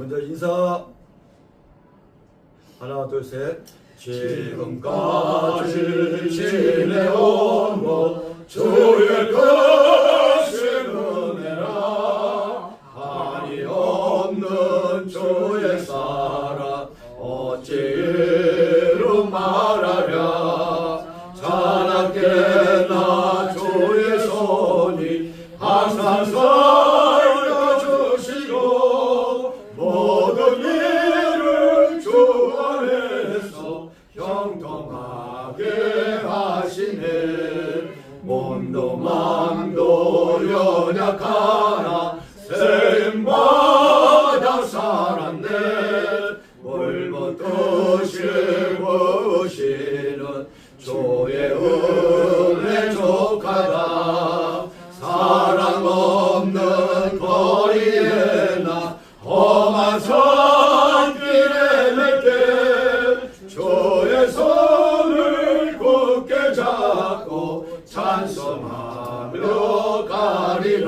먼저 인사. 하나 둘셋. 지금까지 지내온 뭐 주의 크신 은혜라. 한이 없는 주의 사랑 어찌 이루 말하랴. 자나깨나 주의 손이 항상 살 몸도 마음도 연약하나 세임받아 살았네. 물부터 실부시는 주의 은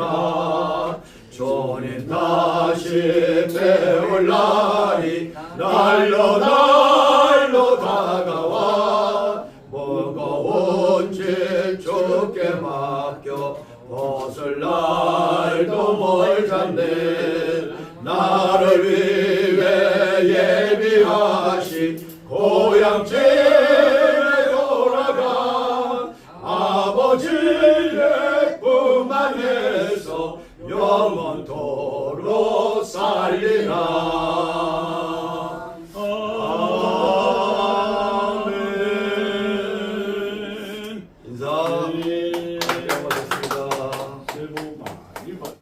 가리라. 주님 다시 배울 날이 날로 날로 다가와. 무거운 짐 주께 맡겨 벗을 날도 멀잖네. 나를 위해 예비하신 고향 집에 돌아가. 아버지의 품 안에서 영원토록 살리라. 아멘. 인사. 네.